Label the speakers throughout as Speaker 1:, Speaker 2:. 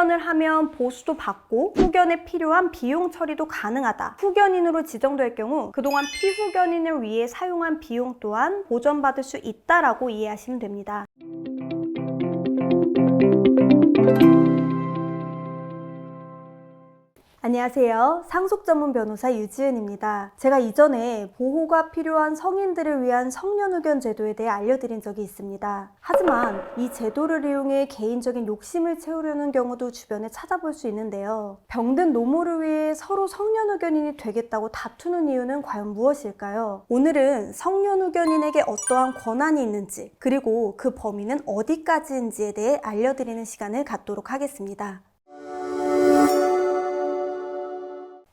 Speaker 1: 후견을 하면 보수도 받고 후견에 필요한 비용 처리도 가능하다. 후견인으로 지정될 경우 그동안 피후견인을 위해 사용한 비용 또한 보전받을 수 있다라고 이해하시면 됩니다. 안녕하세요. 상속 전문 변호사 유지은입니다. 제가 이전에 보호가 필요한 성인들을 위한 성년후견 제도에 대해 알려드린 적이 있습니다. 하지만 이 제도를 이용해 개인적인 욕심을 채우려는 경우도 주변에 찾아볼 수 있는데요. 병든 노모를 위해 서로 성년후견인이 되겠다고 다투는 이유는 과연 무엇일까요? 오늘은 성년후견인에게 어떠한 권한이 있는지, 그리고 그 범위는 어디까지인지에 대해 알려드리는 시간을 갖도록 하겠습니다.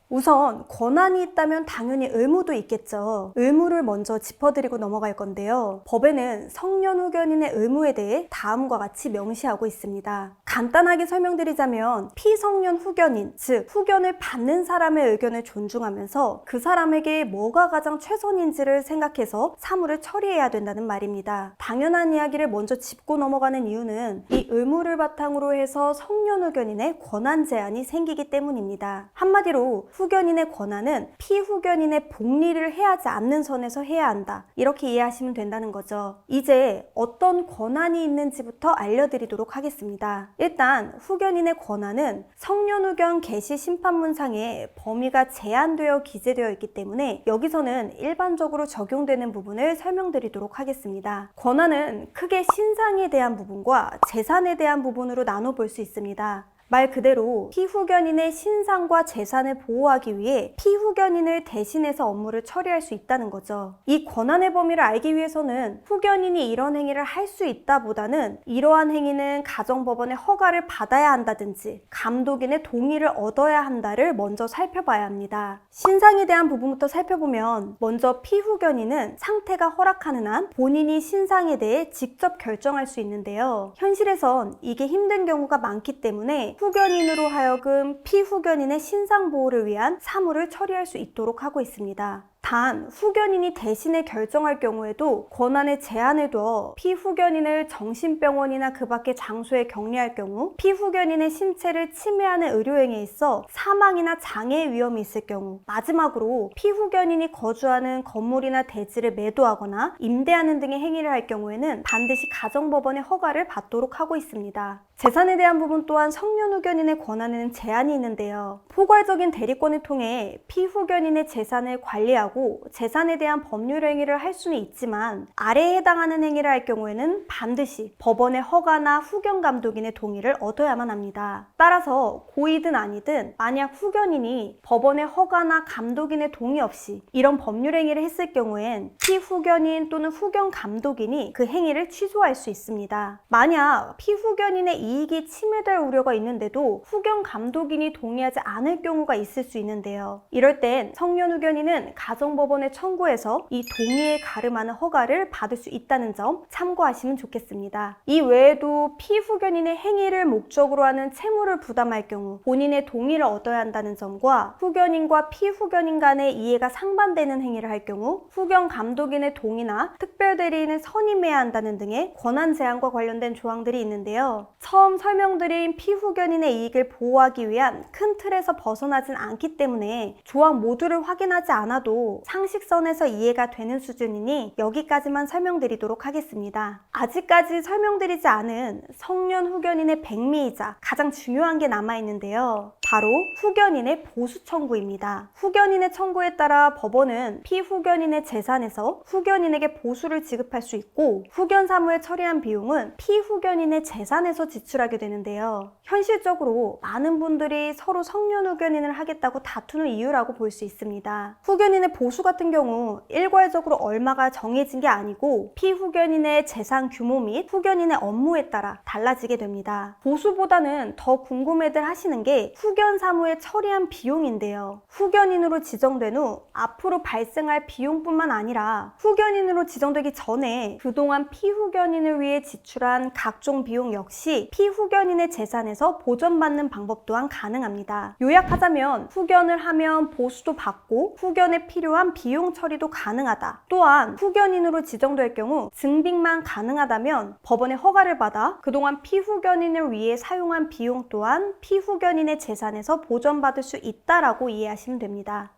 Speaker 1: 우선 권한이 있다면 당연히 의무도 있겠죠. 의무를 먼저 짚어드리고 넘어갈 건데요. 법에는 성년 후견인의 의무에 대해 다음과 같이 명시하고 있습니다. 간단하게 설명드리자면 피성년 후견인, 즉 후견을 받는 사람의 의견을 존중하면서 그 사람에게 뭐가 가장 최선인지를 생각해서 사무를 처리해야 된다는 말입니다. 당연한 이야기를 먼저 짚고 넘어가는 이유는 이 의무를 바탕으로 해서 성년 후견인의 권한 제한이 생기기 때문입니다. 한마디로 후견인의 권한은 피후견인의 복리를 해하지 않는 선에서 해야 한다. 이렇게 이해하시면 된다는 거죠. 이제 어떤 권한이 있는지부터 알려드리도록 하겠습니다. 일단 후견인의 권한은 성년후견 개시 심판문상에 범위가 제한되어 기재되어 있기 때문에 여기서는 일반적으로 적용되는 부분을 설명드리도록 하겠습니다. 권한은 크게 신상에 대한 부분과 재산에 대한 부분으로 나눠 볼 수 있습니다. 말 그대로 피후견인의 신상과 재산을 보호하기 위해 피후견인을 대신해서 업무를 처리할 수 있다는 거죠. 이 권한의 범위를 알기 위해서는 후견인이 이런 행위를 할 수 있다 보다는 이러한 행위는 가정법원의 허가를 받아야 한다든지 감독인의 동의를 얻어야 한다를 먼저 살펴봐야 합니다. 신상에 대한 부분부터 살펴보면 먼저 피후견인은 상태가 허락하는 한 본인이 신상에 대해 직접 결정할 수 있는데요. 현실에선 이게 힘든 경우가 많기 때문에 후견인으로 하여금 피후견인의 신상 보호를 위한 사무를 처리할 수 있도록 하고 있습니다. 단 후견인이 대신에 결정할 경우에도 권한에 제한을 두어 피후견인을 정신병원이나 그 밖의 장소에 격리할 경우 피후견인의 신체를 침해하는 의료행위에 있어 사망이나 장애 위험이 있을 경우 마지막으로 피후견인이 거주하는 건물이나 대지를 매도하거나 임대하는 등의 행위를 할 경우에는 반드시 가정법원의 허가를 받도록 하고 있습니다. 재산에 대한 부분 또한 성년 후견인의 권한에는 제한이 있는데요. 포괄적인 대리권을 통해 피후견인의 재산을 관리하고 재산에 대한 법률 행위를 할 수는 있지만 아래에 해당하는 행위를 할 경우에는 반드시 법원의 허가나 후견 감독인의 동의를 얻어야만 합니다. 따라서 고이든 아니든 만약 후견인이 법원의 허가나 감독인의 동의 없이 이런 법률 행위를 했을 경우엔 피후견인 또는 후견 감독인이 그 행위를 취소할 수 있습니다. 만약 피후견인의 이익이 침해될 우려가 있는데도 후견 감독인이 동의하지 않을 경우가 있을 수 있는데요. 이럴 땐 성년 후견인은 가정법원에 청구해서 이 동의에 가름하는 허가를 받을 수 있다는 점 참고하시면 좋겠습니다. 이 외에도 피후견인의 행위를 목적으로 하는 채무를 부담할 경우 본인의 동의를 얻어야 한다는 점과 후견인과 피후견인 간의 이해가 상반되는 행위를 할 경우 후견 감독인의 동의나 특별 대리인을 선임해야 한다는 등의 권한 제한과 관련된 조항들이 있는데요. 처음 설명드린 피후견인의 이익을 보호하기 위한 큰 틀에서 벗어나진 않기 때문에 조항 모두를 확인하지 않아도 상식선에서 이해가 되는 수준이니 여기까지만 설명드리도록 하겠습니다. 아직까지 설명드리지 않은 성년 후견인의 백미이자 가장 중요한 게 남아있는데요. 바로 후견인의 보수 청구입니다. 후견인의 청구에 따라 법원은 피후견인의 재산에서 후견인에게 보수를 지급할 수 있고 후견 사무에 처리한 비용은 피후견인의 재산에서 지출하게 되는데요. 현실적으로 많은 분들이 서로 성년 후견인을 하겠다고 다투는 이유라고 볼 수 있습니다. 후견인의 보수 같은 경우 일괄적으로 얼마가 정해진 게 아니고 피후견인의 재산 규모 및 후견인의 업무에 따라 달라지게 됩니다. 보수보다는 더 궁금해들 하시는 게 후견 후견 사무에 처리한 비용인데요. 후견인으로 지정된 후 앞으로 발생할 비용뿐만 아니라 후견인으로 지정되기 전에 그동안 피후견인을 위해 지출한 각종 비용 역시 피후견인의 재산에서 보전받는 방법 또한 가능합니다. 요약하자면 후견을 하면 보수도 받고 후견에 필요한 비용 처리도 가능하다. 또한 후견인으로 지정될 경우 증빙만 가능하다면 법원의 허가를 받아 그동안 피후견인을 위해 사용한 비용 또한 피후견인의 재산 에서 보전받을 수 있다라고 이해하시면 됩니다.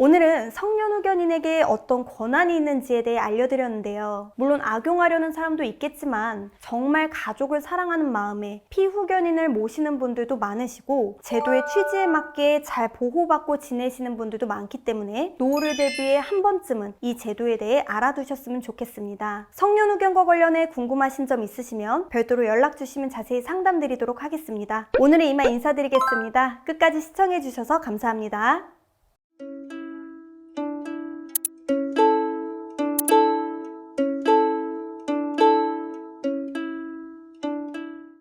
Speaker 1: 오늘은 성년후견인에게 어떤 권한이 있는지에 대해 알려드렸는데요. 물론 악용하려는 사람도 있겠지만 정말 가족을 사랑하는 마음에 피후견인을 모시는 분들도 많으시고 제도의 취지에 맞게 잘 보호받고 지내시는 분들도 많기 때문에 노후를 대비해 한 번쯤은 이 제도에 대해 알아두셨으면 좋겠습니다. 성년후견과 관련해 궁금하신 점 있으시면 별도로 연락 주시면 자세히 상담드리도록 하겠습니다. 오늘은 이만 인사드리겠습니다. 끝까지 시청해주셔서 감사합니다.